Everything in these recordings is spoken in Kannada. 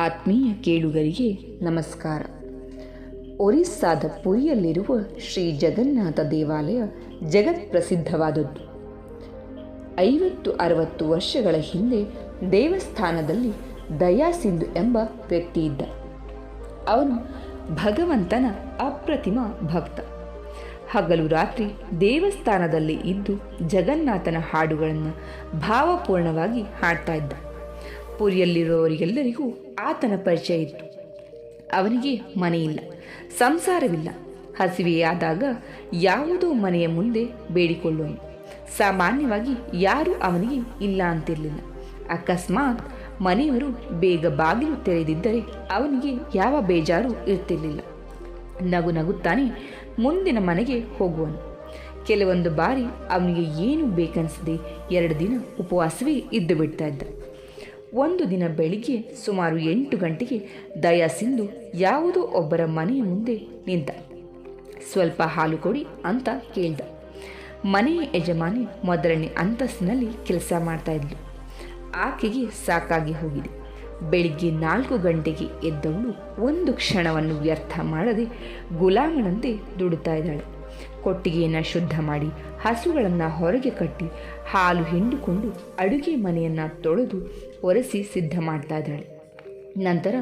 ಆತ್ಮೀಯ ಕೇಳುಗರಿಗೆ ನಮಸ್ಕಾರ. ಒರಿಸ್ಸಾದ ಪುರಿಯಲ್ಲಿರುವ ಶ್ರೀ ಜಗನ್ನಾಥ ದೇವಾಲಯ ಜಗತ್ ಪ್ರಸಿದ್ಧವಾದದ್ದು ಐವತ್ತು ಅರವತ್ತು ವರ್ಷಗಳ ಹಿಂದೆ ದೇವಸ್ಥಾನದಲ್ಲಿ ದಯಾಸಿಂಧು ಎಂಬ ವ್ಯಕ್ತಿ ಇದ್ದ. ಅವನು ಭಗವಂತನ ಅಪ್ರತಿಮ ಭಕ್ತ. ಹಗಲು ರಾತ್ರಿ ದೇವಸ್ಥಾನದಲ್ಲಿ ಇದ್ದು ಜಗನ್ನಾಥನ ಹಾಡುಗಳನ್ನು ಭಾವಪೂರ್ಣವಾಗಿ ಹಾಡ್ತಾ ಇದ್ದ. ಪುರಿಯಲ್ಲಿರುವವರಿಗೆಲ್ಲರಿಗೂ ಆತನ ಪರಿಚಯ ಇತ್ತು. ಅವನಿಗೆ ಮನೆಯಿಲ್ಲ, ಸಂಸಾರವಿಲ್ಲ. ಹಸಿವೆಯಾದಾಗ ಯಾವುದೋ ಮನೆಯ ಮುಂದೆ ಬೇಡಿಕೊಳ್ಳುವನು ಸಾಮಾನ್ಯವಾಗಿ ಯಾರೂ ಅವನಿಗೆ ಇಲ್ಲ ಅಂತಿರಲಿಲ್ಲ. ಅಕಸ್ಮಾತ್ ಮನೆಯವರು ಬೇಗ ಬಾಗಿಲು ತೆರೆದಿದ್ದರೆ ಅವನಿಗೆ ಯಾವ ಬೇಜಾರು ಇರ್ತಿರಲಿಲ್ಲ. ನಗು ನಗುತ್ತಾನೆ ಮುಂದಿನ ಮನೆಗೆ ಹೋಗುವನು. ಕೆಲವೊಂದು ಬಾರಿ ಅವನಿಗೆ ಏನು ಬೇಕನ್ನಿಸದೆ ಎರಡು ದಿನ ಉಪವಾಸವೇ ಇದ್ದು ಬಿಡ್ತಾ ಇದ್ದ. ಒಂದು ದಿನ ಬೆಳಿಗ್ಗೆ ಸುಮಾರು ಎಂಟು ಗಂಟೆಗೆ ದಯಾ ಸಿಂಧು ಯಾವುದೋ ಒಬ್ಬರ ಮನೆಯ ಮುಂದೆ ನಿಂತ ಸ್ವಲ್ಪ ಹಾಲು ಕೊಡಿ ಅಂತ ಕೇಳ್ದ. ಮನೆಯ ಯಜಮಾನಿ ಮೊದಲನೇ ಅಂತಸ್ತಿನಲ್ಲಿ ಕೆಲಸ ಮಾಡ್ತಾ ಇದ್ಲು. ಆಕೆಗೆ ಸಾಕಾಗಿ ಹೋಗಿದೆ. ಬೆಳಿಗ್ಗೆ ನಾಲ್ಕು ಗಂಟೆಗೆ ಎದ್ದವಳು ಒಂದು ಕ್ಷಣವನ್ನು ವ್ಯರ್ಥ ಮಾಡದೆ ಗುಲಾಮನಂತೆ ದುಡುತ್ತಾ ಇದ್ದಾಳೆ. ಕೊಟ್ಟಿಗೆಯನ್ನು ಶುದ್ಧ ಮಾಡಿ, ಹಸುಗಳನ್ನು ಹೊರಗೆ ಕಟ್ಟಿ, ಹಾಲು ಹಿಂಡಿಕೊಂಡು ಅಡುಗೆ ಮನೆಯನ್ನು ತೊಳೆದು ಒರೆಸಿ ಸಿದ್ಧ ಮಾಡ್ತಾ ಇದ್ದಾಳೆ. ನಂತರ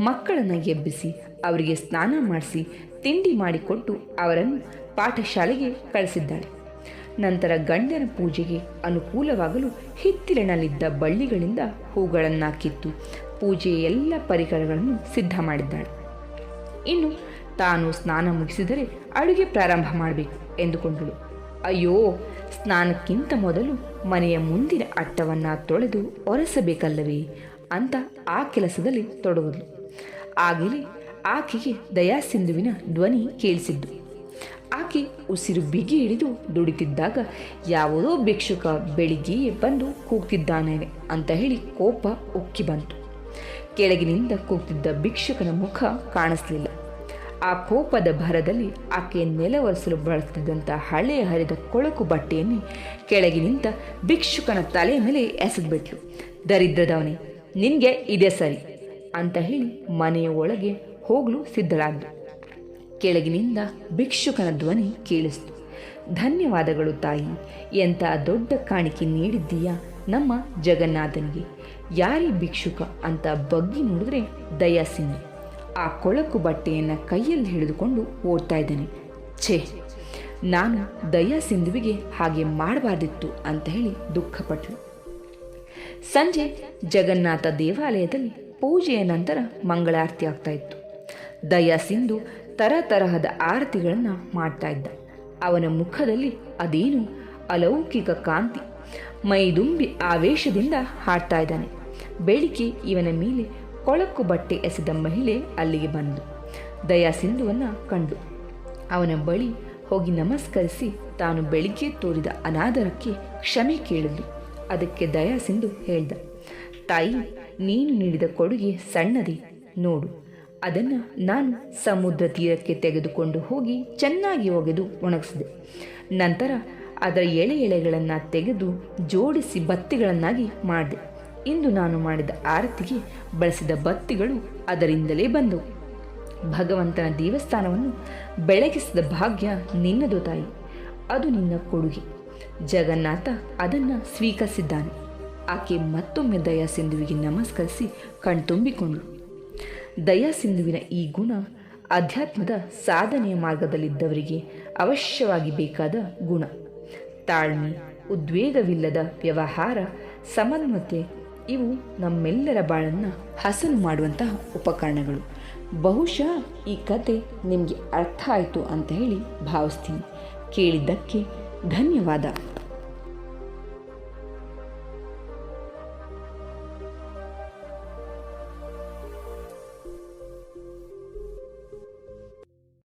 ಮಕ್ಕಳನ್ನು ಎಬ್ಬಿಸಿ, ಅವರಿಗೆ ಸ್ನಾನ ಮಾಡಿಸಿ, ತಿಂಡಿ ಮಾಡಿಕೊಟ್ಟು ಅವರನ್ನು ಪಾಠಶಾಲೆಗೆ ಕಳಿಸಿದ್ದಾಳೆ. ನಂತರ ಗಂಡನ ಪೂಜೆಗೆ ಅನುಕೂಲವಾಗಲು ಹಿತ್ತಿಲಿನಲ್ಲಿದ್ದ ಬಳ್ಳಿಗಳಿಂದ ಹೂಗಳನ್ನು ಕಿತ್ತು, ಪೂಜೆಯ ಎಲ್ಲ ಪರಿಕರಗಳನ್ನು ಸಿದ್ಧ ಮಾಡಿದ್ದಾಳೆ. ಇನ್ನು ತಾನು ಸ್ನಾನ ಮುಗಿಸಿದರೆ ಅಡುಗೆ ಪ್ರಾರಂಭ ಮಾಡಬೇಕು ಎಂದುಕೊಂಡಳು. ಅಯ್ಯೋ, ಸ್ನಾನಕ್ಕಿಂತ ಮೊದಲು ಮನೆಯ ಮುಂದಿನ ಅಟ್ಟವನ್ನು ತೊಳೆದು ಒರೆಸಬೇಕಲ್ಲವೇ ಅಂತ ಆ ಕೆಲಸದಲ್ಲಿ ತೊಡಗಲು ಆಗಲೇ ಆಕೆಗೆ ದಯಾಸಿಂಧುವಿನ ಧ್ವನಿ ಕೇಳಿಸಿದ್ದು. ಆಕೆ ಉಸಿರು ಬಿಗಿ ಹಿಡಿದು ದುಡಿತಿದ್ದಾಗ ಯಾವುದೋ ಭಿಕ್ಷುಕ ಬೆಳಿಗ್ಗೆಯೇ ಬಂದು ಕೂಗ್ತಿದ್ದಾನೆ ಅಂತ ಹೇಳಿ ಕೋಪ ಉಕ್ಕಿ ಬಂತು. ಕೆಳಗಿನಿಂದ ಕೂಗ್ತಿದ್ದ ಭಿಕ್ಷುಕನ ಮುಖ ಕಾಣಿಸ್ಲಿಲ್ಲ. ಆ ಕೋಪದ ಭರದಲ್ಲಿ ಆಕೆ ಒರೆಸಲು ಬಳಸ್ತಿದ್ದಂಥ ಹಳೆಯ ಹರಿದ ಕೊಳಕು ಬಟ್ಟೆಯನ್ನು ಕೆಳಗಿನಿಂದ ಭಿಕ್ಷುಕನ ತಲೆಯ ಮೇಲೆ ಎಸೆದ್ಬಿಟ್ಲು. ದರಿದ್ರದವನೇ ನಿನಗೆ ಇದೇ ಸರಿ ಅಂತ ಹೇಳಿ ಮನೆಯ ಒಳಗೆ ಹೋಗಲು ಸಿದ್ಧಳಾದ್ಲು. ಕೆಳಗಿನಿಂದ ಭಿಕ್ಷುಕನ ಧ್ವನಿ ಕೇಳಿಸ್ತು. ಧನ್ಯವಾದಗಳು ತಾಯಿ, ಎಂಥ ದೊಡ್ಡ ಕಾಣಿಕೆ ನೀಡಿದ್ದೀಯಾ ನಮ್ಮ ಜಗನ್ನಾಥನಿಗೆ. ಯಾರಿ ಭಿಕ್ಷುಕ ಅಂತ ಬಗ್ಗಿ ನೋಡಿದ್ರೆ ದಯಾಸಿಂಧು ಆ ಕೊಳಕು ಬಟ್ಟೆಯನ್ನು ಕೈಯಲ್ಲಿ ಹಿಡಿದುಕೊಂಡು ಓದ್ತಾ ಇದ್ದಾನೆ. ಛೇ, ನಾನು ದಯಾ ಸಿಂಧುವಿಗೆ ಹಾಗೆ ಮಾಡಬಾರ್ದಿತ್ತು ಅಂತ ಹೇಳಿ ದುಃಖಪಟ್ಟಳು ಸಂಜೆ ಜಗನ್ನಾಥ ದೇವಾಲಯದಲ್ಲಿ ಪೂಜೆಯ ನಂತರ ಮಂಗಳಾರತಿ ಆಗ್ತಾ ಇತ್ತು. ದಯಾ ಸಿಂಧು ತರ ತರಹದ ಆರತಿಗಳನ್ನು ಮಾಡ್ತಾ ಇದ್ದ. ಅವನ ಮುಖದಲ್ಲಿ ಅದೇನು ಅಲೌಕಿಕ ಕಾಂತಿ, ಮೈದುಂಬಿ ಆವೇಶದಿಂದ ಹಾಡ್ತಾ ಇದ್ದಾನೆ. ಬೆಳಿಗ್ಗೆ ಇವನ ಮೇಲೆ ಕೊಳಕು ಬಟ್ಟೆ ಎಸೆದ ಮಹಿಳೆ ಅಲ್ಲಿಗೆ ಬಂದು ದಯಾ ಸಿಂಧುವನ್ನು ಕಂಡು. ಅವನ ಬಳಿ ಹೋಗಿ ನಮಸ್ಕರಿಸಿ ತಾನು ಬೆಳಿಗ್ಗೆ ತೋರಿದ ಅನಾದರಕ್ಕೆ ಕ್ಷಮೆ ಕೇಳಿದ್ಲು. ಅದಕ್ಕೆ ದಯಾ ಸಿಂಧು ಹೇಳ್ದ, ತಾಯಿ, ನೀನು ನೀಡಿದ ಕೊಡುಗೆ ಸಣ್ಣದಿ, ನೋಡು. ಅದನ್ನು ನಾನು ಸಮುದ್ರ ತೀರಕ್ಕೆ ತೆಗೆದುಕೊಂಡು ಹೋಗಿ ಚೆನ್ನಾಗಿ ಒಗೆದು ಒಣಗಿಸಿದೆ. ನಂತರ ಅದರ ಎಳೆ ಎಳೆಗಳನ್ನು ತೆಗೆದು ಜೋಡಿಸಿ ಬತ್ತಿಗಳನ್ನಾಗಿ ಮಾಡಿದೆ. ಇಂದು ನಾನು ಮಾಡಿದ ಆರತಿಗೆ ಬಳಸಿದ ಬತ್ತಿಗಳು ಅದರಿಂದಲೇ ಬಂದವು. ಭಗವಂತನ ದೇವಸ್ಥಾನವನ್ನು ಬೆಳಗಿಸಿದ ಭಾಗ್ಯ ನಿನ್ನದು ತಾಯಿ, ಅದು ನಿನ್ನ ಕೊಡುಗೆ. ಜಗನ್ನಾಥ ಅದನ್ನು ಸ್ವೀಕರಿಸಿದ್ದಾನೆ. ಆಕೆ ಮತ್ತೊಮ್ಮೆ ದಯಾಸಿಂಧುವಿಗೆ ನಮಸ್ಕರಿಸಿ ಕಣ್ತುಂಬಿಕೊಂಡಳು. ದಯಾಸಿಂಧುವಿನ ಈ ಗುಣ ಅಧ್ಯಾತ್ಮದ ಸಾಧನೆಯ ಮಾರ್ಗದಲ್ಲಿದ್ದವರಿಗೆ ಅವಶ್ಯವಾಗಿ ಬೇಕಾದ ಗುಣ. ತಾಳ್ಮೆ, ಉದ್ವೇಗವಿಲ್ಲದ ವ್ಯವಹಾರ ಸಮನ್ವತೆ ಇವು ನಮ್ಮೆಲ್ಲರ ಬಾಳನ್ನು ಹಸನು ಮಾಡುವಂತಹ ಉಪಕರಣಗಳು. ಬಹುಶಃ ಈ ಕತೆ ನಿಮಗೆ ಅರ್ಥ ಆಯಿತು ಅಂತ ಹೇಳಿ ಭಾವಿಸ್ತೀನಿ. ಕೇಳಿದ್ದಕ್ಕೆ ಧನ್ಯವಾದ.